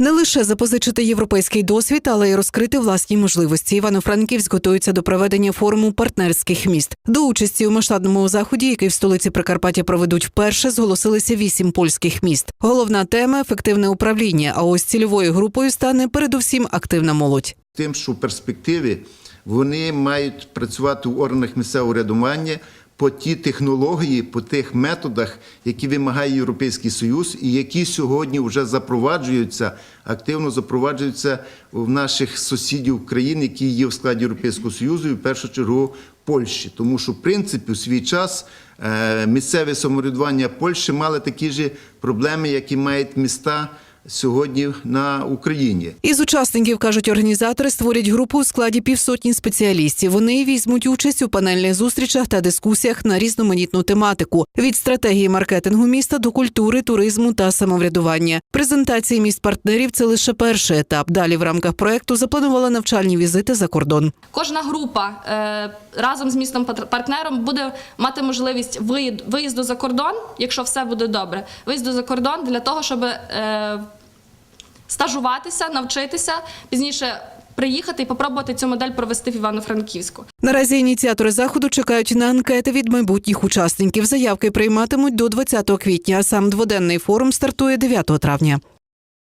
Не лише запозичити європейський досвід, але й розкрити власні можливості. Івано-Франківськ готується до проведення форуму партнерських міст. До участі у масштабному заході, який в столиці Прикарпаття проведуть вперше, зголосилися вісім польських міст. Головна тема ефективне управління. А ось цільовою групою стане передусім активна молодь. тим, що в перспективі вони мають працювати в органах місцевого урядування по ті технології, по тих методах, які вимагає Європейський Союз, і які сьогодні вже запроваджуються, активно запроваджуються в наших сусідів країн, які є в складі Європейського Союзу, і в першу чергу Польщі. Тому що, в принципі, у свій час е, місцеве самоврядування Польщі мали такі ж проблеми, які мають міста сьогодні на Україні. Із учасників кажуть організатори, створять групу у складі півсотні спеціалістів. Вони візьмуть участь у панельних зустрічах та дискусіях на різноманітну тематику від стратегії маркетингу міста до культури, туризму та самоврядування. Презентації міст партнерів це лише перший етап. Далі в рамках проекту запланували навчальні візити за кордон. Кожна група е, разом з містом партнером буде мати можливість виїзду за кордон, якщо все буде добре. Виїзду за кордон для того, щоб е, стажуватися, навчитися пізніше приїхати і попробувати цю модель провести в Івано-Франківську. Наразі ініціатори заходу чекають на анкети від майбутніх учасників. Заявки прийматимуть до 20 квітня. а Сам дводенний форум стартує 9 травня.